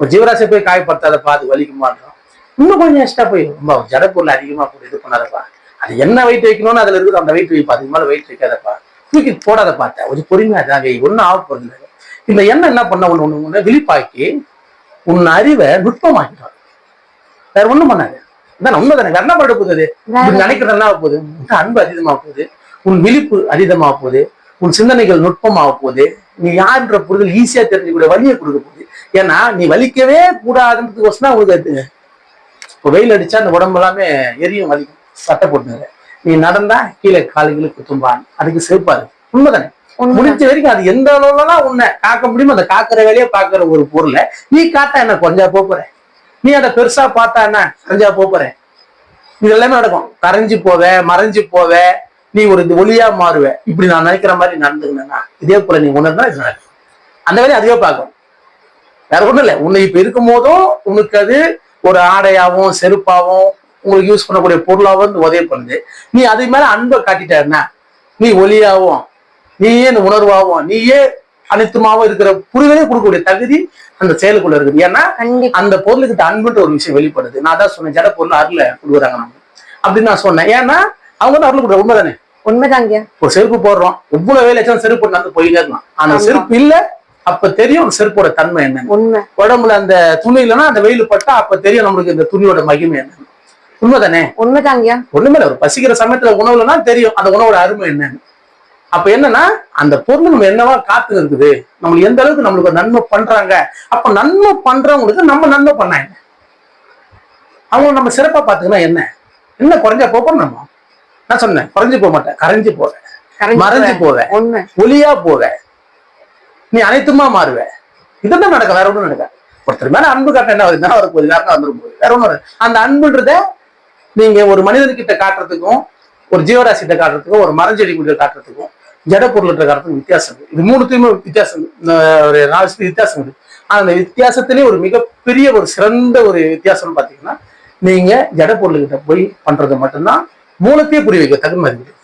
ஒரு ஜீவராசியை போய் காயப்படுத்தாதப்பா அது வலிக்குமான்றோம் இன்னும் கொஞ்சம் எக்ஸ்ட்ரா போய் ரொம்ப ஜட பொருள் அதிகமா போட்டு இது பண்ணாதப்பா. அது என்ன வெயிட் வைக்கணும்னு அதுல இருக்குது. அந்த வெயிட் வைப்பா. அதுக்கு மேல வெயிட் வைக்காதப்பா. தூக்கி போடாத பார்த்தா கொஞ்சம் பொறுமையா தான் வை ஒன்றும் ஆக இல்லை. இந்த எண்ணம் என்ன பண்ண ஒண்ணு ஒண்ணு ஒண்ணு? விழிப்பாக்கி உன் அறிவை நுட்பமாக்கிடும் வேற ஒண்ணும் பண்ணாது. இதான் உண்மை தானே என்ன பண்ண போகுது நினைக்கிறது என்ன போகுது? உன் அன்பு அதிகமாக போகுது. உன் விழிப்பு அதிகமாக போகுது. உன் சிந்தனைகள் நுட்பமாக போகுது. நீ யாருன்ற புரிதல் ஈஸியா தெரிஞ்சுக்கூடிய வழியை கொடுக்க போகுது. ஏன்னா நீ வலிக்கவே கூடாதுன்றதுக்கோசம் தான் உங்களுக்கு அது இப்போ வெயில் அடிச்சா அந்த உடம்பு எல்லாமே எரியும் வலிக்கும். சட்டை போட்டுங்க நீ நடந்தா கீழே காலுகளை குத்தும்பான் அதுக்கு சிறப்பாரு உண்மைதானே? உண்மை முடிஞ்ச வரைக்கும் அது எந்த அளவுலாம் உன்னை காக்க முடியுமோ அந்த காக்கிற வேலையை பாக்குற ஒரு பொருளை நீ காட்டா என்ன கொஞ்சா போற? நீ அதை பெருசா பார்த்தா என்ன கரைஞ்சா போற? இது எல்லாமே நடக்கும். கரைஞ்சு போவ மறைஞ்சு போவ நீ ஒரு இது ஒளியா மாறுவ. இப்படி நான் நினைக்கிற மாதிரி நடந்துக்கணும்னா இதே போல நீ உணர்ந்தா இது நடக்கும். அந்த வேலையை அதுவே பார்க்கும் வேற ஒண்ணும் இல்லை. உன்னை இப்ப இருக்கும் போதும் உனக்கு அது ஒரு ஆடையாவும் செருப்பாவும் உங்களுக்கு யூஸ் பண்ணக்கூடிய பொருளாவும் வந்து உதவி பண்ணுது. நீ அது மேல அன்பை காட்டிட்டன்னா நீ ஒளியாவும் நீயே இந்த உணர்வாகவும் நீயே அனைத்துமாவும் இருக்கிற புரிதலே கொடுக்கக்கூடிய தகுதி அந்த செயலுக்குள்ள இருக்குது. ஏன்னா அந்த பொருளுக்கு அன்புன்ற ஒரு விஷயம் வெளிப்படுது. நான் தான் சொன்னேன் ஜட பொருள் அருளை கொடுக்குறாங்க நம்ம. அப்படின்னு நான் சொன்னேன். ஏன்னா அவங்க தான் அருள் கொடுக்குற உண்மைதானே உண்மைதாங்க. ஒரு செருப்பு போடுறோம். எவ்வளவு வேலை செருப்பு நடந்து போயிட்டே இருக்கலாம். ஆனா. செருப்பு இல்ல அப்ப தெரியும் செருப்போட தன்மை என்ன உண்மை. உடம்புல அந்த துணி இல்லைன்னா அந்த வெயில் பட்டா அப்ப தெரியும் நம்மளுக்கு இந்த துணியோட மகிமை என்ன உண்மைதானே? உண்மைதாங்க ஒண்ணுமே ஒரு பசிக்கிற சமயத்துல உணவு இல்லைன்னா தெரியும் அந்த உணவோட அருமை என்னன்னு. அப்ப என்னன்னா அந்த பொருள் நம்ம என்னவா காத்து இருக்குது நம்மளுக்கு எந்த அளவுக்கு நம்மளுக்கு நன்மை பண்றாங்க? அப்ப நன்மை பண்றவங்களுக்கு நம்ம நன்மை பண்ணாங்க அவங்க நம்ம சிறப்பா பாத்துக்கணும் என்ன? என்ன குறைஞ்சா போப்போம் நம்ம? நான் சொன்னேன் குறைஞ்சு போக மாட்டேன் கரைஞ்சு போவேன். மறைஞ்சு போவேன். ஒளியா போவ நீ அனைத்துமா மாறுவ. இதுதான் நடக்க வேற ஒன்றும் நடக்க ஒருத்தர் மேல அன்பு காட்ட என்ன வருது அவருக்கு போகுது வேற வந்துடும் போது. வேற ஒன்றும் அந்த அன்புன்றத நீங்க ஒரு மனிதன்கிட்ட காட்டுறதுக்கும் ஒரு ஜீவராசிட்ட காட்டுறதுக்கும் ஒரு மரஞ்செடி கிட்ட காட்டுறதுக்கும் ஜட பொருள்கிட்ட காட்டுறதுக்கும் வித்தியாசம் இது மூணுத்தையுமே வித்தியாசம் ஒரு நாலு விஷயத்துக்கு வித்தியாசம் இருக்கு. அந்த வித்தியாசத்திலே ஒரு மிகப்பெரிய ஒரு சிறந்த ஒரு வித்தியாசம்னு பாத்தீங்கன்னா நீங்க ஜட பொருள்கிட்ட போய் பண்றது மட்டும்தான் மூலத்தையே புரிய வைக்க தகுந்த மாதிரி